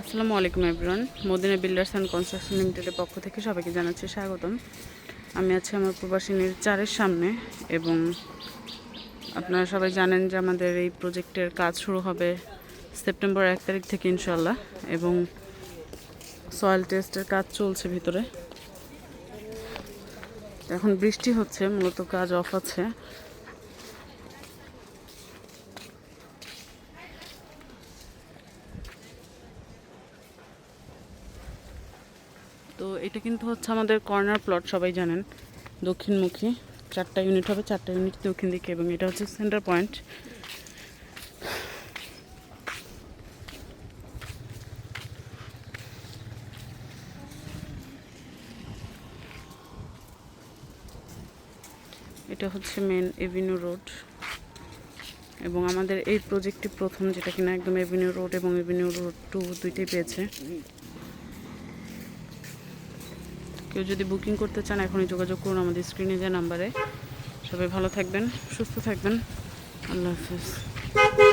আসসালামু আলাইকুম everyone Madina builders and construction লিমিটেডের পক্ষ থেকে সবাইকে জানাচ্ছি স্বাগতম। আমি আছি আমার প্রবাসিনীর চারের সামনে এবং আপনারা সবাই জানেন যে আমাদের এই প্রজেক্টের কাজ শুরু হবে সেপ্টেম্বর এক তারিখ থেকে ইনশাল্লাহ এবং সয়েল টেস্টের কাজ চলছে ভিতরে। এখন বৃষ্টি হচ্ছে, মূলত কাজ অফ আছে। তো এটা কিন্তু হচ্ছে আমাদের কর্নার প্লট সবাই জানেন। দক্ষিণমুখী, চারটা ইউনিট হবে, চারটা ইউনিট দক্ষিণ দিকে এবং এটা হচ্ছে সেন্টার পয়েন্ট এটা হচ্ছে মেন এভিনিউ রোড এবং আমাদের এই প্রজেক্টটি প্রথম, যেটা কিনা একদম এভিনিউ রোড এবং এভিনিউ রোড টু দুইটাই পেয়েছে। কেউ যদি বুকিং করতে চান, এখনই যোগাযোগ করুন আমাদের স্ক্রিনে যে নাম্বারে। সবাই ভালো থাকবেন, সুস্থ থাকবেন। আল্লাহ হাফিজ।